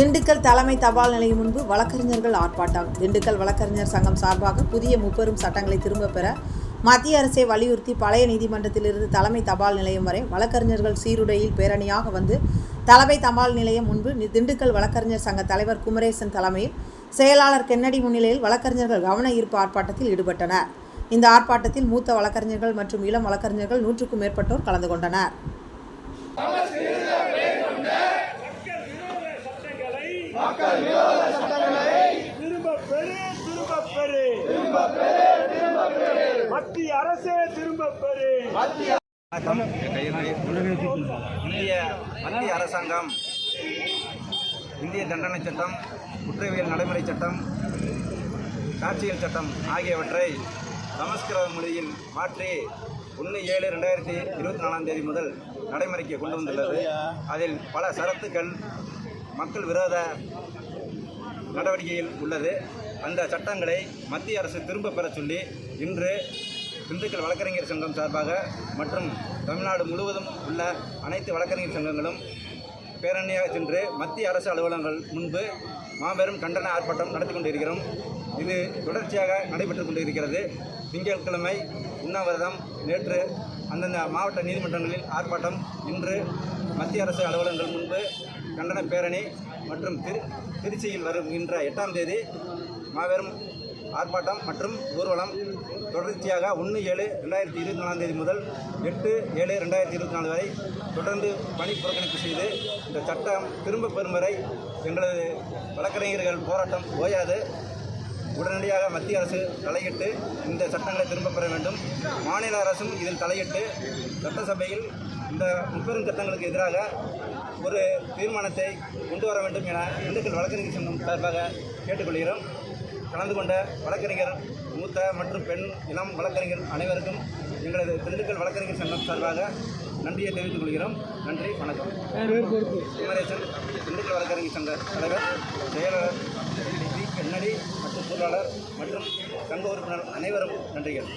திண்டுக்கல் தலைமை தபால் நிலையம் முன்பு வழக்கறிஞர்கள் ஆர்ப்பாட்டம். திண்டுக்கல் வழக்கறிஞர் சங்கம் சார்பாக புதிய முப்பெரும் சட்டங்களை திரும்பப் பெற மத்திய அரசை வலியுறுத்தி பழைய நீதிமன்றத்திலிருந்து தலைமை தபால் நிலையம் வரை வழக்கறிஞர்கள் சீருடையில் பேரணியாக வந்து தலைமை தபால் நிலையம் முன்பு திண்டுக்கல் வழக்கறிஞர் சங்க தலைவர் குமரேசன் தலைமையில் செயலாளர் கென்னடி முன்னிலையில் வழக்கறிஞர்கள் கவன ஈர்ப்பு ஆர்ப்பாட்டத்தில் ஈடுபட்டனர். இந்த ஆர்ப்பாட்டத்தில் மூத்த வழக்கறிஞர்கள் மற்றும் இளம் வழக்கறிஞர்கள் நூற்றுக்கும் மேற்பட்டோர் கலந்து கொண்டனர். மக்கள் விரோத சட்டங்களை திரும்ப பெறு திரும்ப பெறு. மத்திய அரசே திரும்ப பெறு. இந்திய மத்திய அரசாங்கம் இந்திய தண்டனை சட்டம் குற்றவியல் நடைமுறை சட்டம் சாட்சியல் சட்டம் ஆகியவற்றை சமஸ்கிருத மொழியில் மாற்றி ஒன்று ஏழு ரெண்டாயிரத்தி இருபத்தி நாலாம் தேதி முதல் நடைமுறைக்கு கொண்டு வந்துள்ளது. அதில் பல சரத்துக்கள் மக்கள் விரோத நடவடிக்கையில் உள்ளது. அந்த சட்டங்களை மத்திய அரசு திரும்ப பெறச் சொல்லி இன்று திண்டுக்கல் வழக்கறிஞர் சங்கம் சார்பாக மற்றும் தமிழ்நாடு முழுவதும் உள்ள அனைத்து வழக்கறிஞர் சங்கங்களும் பேரணியாக சென்று மத்திய அரசு அலுவலகங்கள் முன்பு மாபெரும் கண்டன ஆர்ப்பாட்டம் நடத்தி கொண்டிருக்கிறோம். இது தொடர்ச்சியாக நடைபெற்று கொண்டிருக்கிறது. திங்கட்கிழமை உண்ணாவிரதம் நேற்று அந்தந்த மாவட்ட நீதிமன்றங்களில் ஆர்ப்பாட்டம். இன்று மத்திய அரசு அலுவலகங்கள் முன்பு கண்டன பேரணி மற்றும் திரு திருச்சியில் வருகின்ற எட்டாம் தேதி மாபெரும் ஆர்ப்பாட்டம் மற்றும் ஊர்வலம் தொடர்ச்சியாக ஒன்று ஏழு ரெண்டாயிரத்தி இருபத்தி நாலாம் தேதி முதல் எட்டு ஏழு ரெண்டாயிரத்தி இருபத்தி நாலு வரை தொடர்ந்து பணி புறக்கணிப்பு செய்து இந்த சட்டம் திரும்ப பெறும் வரை எங்களது வழக்கறிஞர்கள் போராட்டம் ஓயாது. உடனடியாக மத்திய அரசு தலையிட்டு இந்த சட்டங்களை திரும்பப் பெற வேண்டும். மாநில அரசும் இதில் தலையிட்டு சட்டசபையில் இந்த முப்பெரும் சட்டங்களுக்கு எதிராக ஒரு தீர்மானத்தை கொண்டு வர வேண்டும் என இந்துக்கள் வழக்கறிஞர் சங்கம் சார்பாக கேட்டுக்கொள்கிறோம். கலந்து கொண்ட வழக்கறிஞர் மூத்த மற்றும் பெண் இளம் வழக்கறிஞர் அனைவருக்கும் எங்களது திண்டுக்கல் வழக்கறிஞர் சங்கம் சார்பாக நன்றியை தெரிவித்துக் கொள்கிறோம். நன்றி வணக்கம். குமரேசன் திண்டுக்கல் வழக்கறிஞர் சங்க தலைவர் செயலாளர் கண்ணடி மற்றும் பொருளாளர் மற்றும் சங்க உறுப்பினர் அனைவரும் நன்றிகள்.